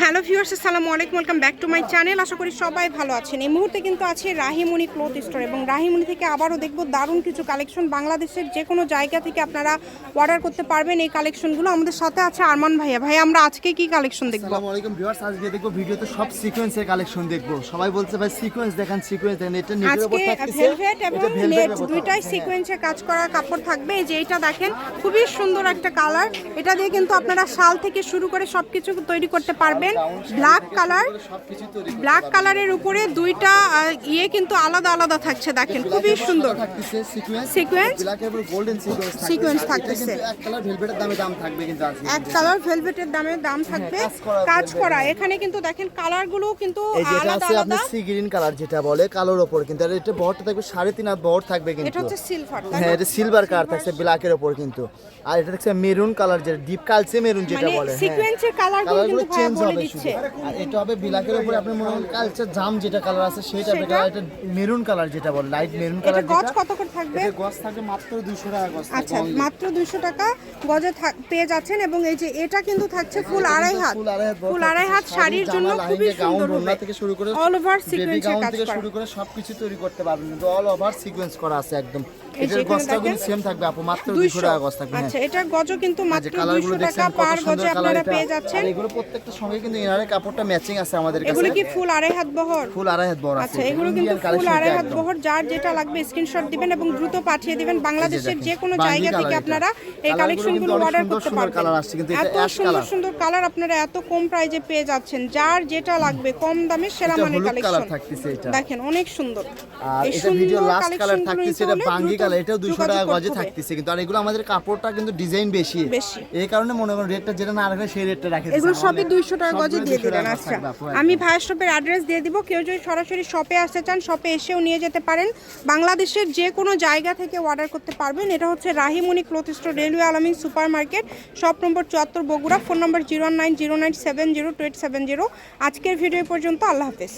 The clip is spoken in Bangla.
হ্যালো ভিউয়ার্স আসসালামু আলাইকুম welcome back to my channel আশা করি সবাই ভালো আছেন। এই মুহূর্তে কিন্তু আছে রাহিমণি ক্লথ স্টোর এবং রাহিমণি থেকে আবারও দেখব দারুণ কিছু কালেকশন বাংলাদেশের যে কোনো জায়গা থেকে আপনারা অর্ডার করতে পারবেন। এই কালেকশনগুলো আমাদের সাথে আছে আরমান ভাইয়া। ভাই আমরা আজকে কি কালেকশন দেখব? আসসালামু আলাইকুম ভিউয়ার্স আজকে দেখব ভিডিওতে সব সিকোয়েন্সের কালেকশন দেখব। সবাই বলছে ভাই সিকোয়েন্স দেখান সিকোয়েন্স দেখেন। এটা আজকে উপর থাকতেছে। ভেলভেট এবং নেট দুইটাই সিকোয়েন্সে কাজ করা কাপড় থাকবে। এই যে এটা দেখেন খুবই সুন্দর একটা কালার এটা দিয়ে কিন্তু আপনারা শাল থেকে শুরু করে সবকিছু তৈরি করতে পারবেন। ব্ল্যাক কালার ব্ল্যাক কালারের উপরে দুইটা ইয়ে কিন্তু আলাদা আলাদা থাকছে দেখেন। খুবই উপর সুন্দর। সিকোয়েন্স উপর থাকতেছে। এক কালার ভেলভেটের দামে দাম থাকবে থাকবে। কাজ করা এখানে কিন্তু দেখেন কালারগুলো কিন্তু আলাদা আলাদা। সি গ্রিন কালার যেটা বলে কালোর ওপর কিন্তু। আর এটা বহরটা থাকবে সাড়ে তিন হাত বহর থাকবে এটা কিন্তু হচ্ছে সিলভার হ্যাঁ এটা সিলভার কালার থাকছে ব্ল্যাকের ওপর কিন্তু। আর এটা থাকছে মেরুন কালার যেটা ডিপ কালচে মেরুন যেটা মানে বলে হ্যাঁ। সিকোয়েন্সের কালারগুলো কালারগুলো চেঞ্জ হবে শুধু। আর এটা হবে ব্ল্যাকের উপরে আপনি মনে করেন কালচার জাম যেটা কালার আছে সেই টাইপের সেটা? কালার এটা মেরুন কালার যেটা বলে লাইট মেরুন এটা গজ কত করে থাকবে? এটা গজ থাকবে মাত্র 200 টাকা গজ আচ্ছা মাত্র দুইশো টাকা গজে পেয়ে যাচ্ছেন এবং এই যে এটা কিন্তু থাকছে ফুল আড়াই হাত। ফুল আড়াই হাত শাড়ির জন্য খুবই সুন্দর গাউন, হবে। থেকে শুরু করে অল ওভার সিকোয়েন্সের গাউন কাজ থেকে করা। শুরু করে সবকিছু তৈরি করতে পারবেন। কিন্তু অল ওভার সিকোয়েন্স করা আছে একদম। এই যে এটার গজটা কিন্তু সেম থাকবে আপু মাত্র 200 দুইশো। টাকা গজ থাকবে হ্যাঁ। আচ্ছা এটার গজও কিন্তু মাত্র কালারগুলো দুইশো টাকা পার গজে আপনারা পেয়ে যাচ্ছেন। এগুলো প্রত্যেকটার সঙ্গে কিন্তু ইনারের কাপড়টা ম্যাচিং আছে আমাদের কাছে। এগুলো কি ফুল আড়াই হাত বহর? ফুল আড়াই হাত আছে। আচ্ছা এগুলো কিন্তু ফুল আড়াই হাত বহর যার যেটা লাগবে স্ক্রিনশট দিবেন এবং দ্রুত পাঠিয়ে দিবেন। বাংলাদেশের যে কোনো জায়গা থেকে আপনারা এই কালেকশনগুলো কিন্তু অর্ডার করতে সুন্দর পারবেন। colour আসছে, কিন্তু এটা এত ash সুন্দর সুন্দর কালার আপনারা এত কম প্রাইজে পেয়ে যাচ্ছেন। যার যেটা লাগবে কম দামে সেরা মানের কালেকশন কালার থাকতেছে এটা। দেখেন অনেক সুন্দর। আর এই এটা ভিডিও লাস্ট কালার থাকতেছে এটা বাঙ্গি কালার এটাও 200 টাকা গজে থাকতেছে কিন্তু আর এগুলো আমাদের কাপড়টা কিন্তু ডিজাইন বেশি। বেশি। এই কারণে মনে করেন রেটটা যেটা না রাখলে সেই রেটটা রাখে এগুলো সবই দুইশো টাকা গজে দিয়ে দিলেন আচ্ছা। আমি ভায়া শপের অ্যাড্রেস দিয়ে দিব। কেউ যদি সরাসরি শপে আসতে চান শপে এসেও নিয়ে যেতে পারেন। বাংলাদেশের যে কোনো জায়গা থেকে অর্ডার করতে পারবেন। এটা হচ্ছে Rahimoni cloth store railway Almin super market shop number চুয়াত্তর Bogura phone number zero nine zero nine seven zero two eight seven zero আজকের ভিডিও পর্যন্ত আল্লাহ হাফেজ।